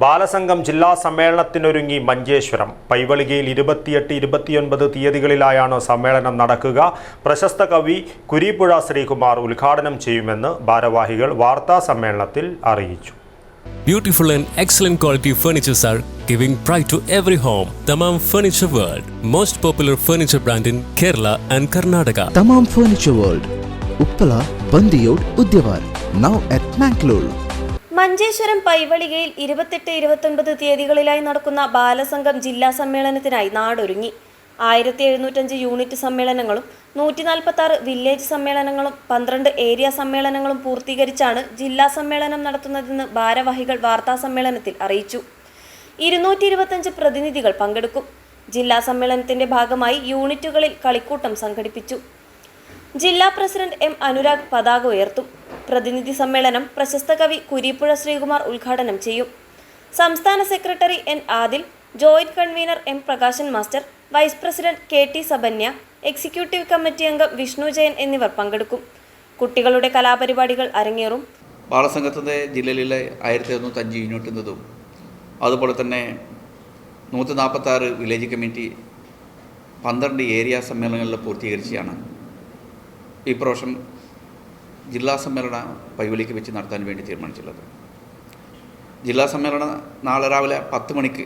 ബാലസംഘം ജില്ലാ സമ്മേളനത്തിനൊരുങ്ങി മഞ്ചേശ്വരം. പൈവളികയിൽ ഇരുപത്തിയെട്ട് ഇരുപത്തിയൊൻപത് തീയതികളിലായാണ് സമ്മേളനം നടക്കുക. പ്രശസ്ത കവി കുരീപ്പുഴ ശ്രീകുമാർ ഉദ്ഘാടനം ചെയ്യുമെന്ന് ഭാരവാഹികൾ വാർത്താ സമ്മേളനത്തിൽ അറിയിച്ചു. Beautiful and excellent quality furnitures are giving pride to every home. Tamam Furniture World, most popular furniture brand in Kerala and Karnataka. Thamam furniture world Uppala Bandiyod Udyavar now at Mangalore Manjeshwaram പൈവളികയിൽ ഇരുപത്തെട്ട് ഇരുപത്തൊൻപത് തീയതികളിലായി നടക്കുന്ന ബാലസംഘം ജില്ലാ സമ്മേളനത്തിനായി നാടൊരുങ്ങി. ആയിരത്തി എഴുന്നൂറ്റഞ്ച് യൂണിറ്റ് സമ്മേളനങ്ങളും നൂറ്റി നാൽപ്പത്തി വില്ലേജ് സമ്മേളനങ്ങളും പന്ത്രണ്ട് ഏരിയ സമ്മേളനങ്ങളും പൂർത്തീകരിച്ചാണ് ജില്ലാ സമ്മേളനം നടത്തുന്നതെന്ന് ഭാരവാഹികൾ വാർത്താ സമ്മേളനത്തിൽ അറിയിച്ചു. ഇരുന്നൂറ്റി ഇരുപത്തഞ്ച് പ്രതിനിധികൾ പങ്കെടുക്കും. ജില്ലാ സമ്മേളനത്തിന്റെ ഭാഗമായി യൂണിറ്റുകളിൽ കളിക്കൂട്ടം സംഘടിപ്പിച്ചു. ജില്ലാ പ്രസിഡന്റ് എം അനുരാഗ് പതാക ഉയർത്തും. പ്രതിനിധി സമ്മേളനം പ്രശസ്ത കവി കുരീപ്പുഴ ശ്രീകുമാർ ഉദ്ഘാടനം ചെയ്യും. സംസ്ഥാന secretary N Adil joint convener M Prakashan master vice president K T Sabanya executive committee അംഗം വിഷ്ണു ജയൻ എന്നിവർ പങ്കെടുക്കും. കുട്ടികളുടെ കലാപരിപാടികൾ അരങ്ങേറും. ബാലസംഘത്തിന്റെ ജില്ലയിലെ ആയിരത്തി എഴുന്നൂറ്റഞ്ച് യൂണിറ്റ് എന്നതും അതുപോലെ തന്നെ നൂറ്റി നാൽപ്പത്താറ് വില്ലേജ് കമ്മിറ്റി പന്ത്രണ്ട് ഏരിയ സമ്മേളനങ്ങളിൽ പൂർത്തീകരിച്ചാണ് ഈ പ്രാവശ്യം ജില്ലാ സമ്മേളന പൈവലിക്ക് വെച്ച് നടത്താൻ വേണ്ടി തീരുമാനിച്ചിട്ടുള്ളത്. ജില്ലാ സമ്മേളനം നാളെ രാവിലെ പത്ത് മണിക്ക്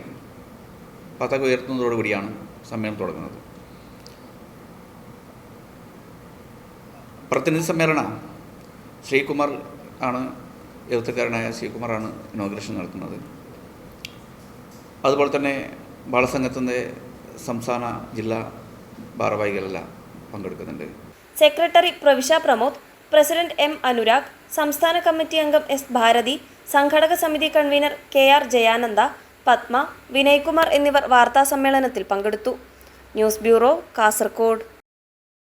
പതാക ഉയർത്തുന്നതോടുകൂടിയാണ് സമ്മേളനം തുടങ്ങുന്നത്. പ്രതിനിധി സമ്മേളനം ശ്രീകുമാർ ആണ് എഴുത്തുകാരനായ ശ്രീകുമാറാണ് ഇനോഗ്രേഷൻ നടത്തുന്നത്. അതുപോലെ തന്നെ ബാലസംഘത്തിന്റെ സംസ്ഥാന ജില്ലാ ഭാരവാഹികളെല്ലാം പങ്കെടുക്കുന്നുണ്ട്. Secretary Pravisha Pramod president M Anurag സംസ്ഥാന കമ്മിറ്റി അംഗം എസ് ഭാരതി സംഘടക സമിതി convener K R Jayananda Padma Vinaykumar എന്നിവർ വാർത്താ സമ്മേളനത്തിൽ പങ്കെടുത്തു. News bureau Kasaragod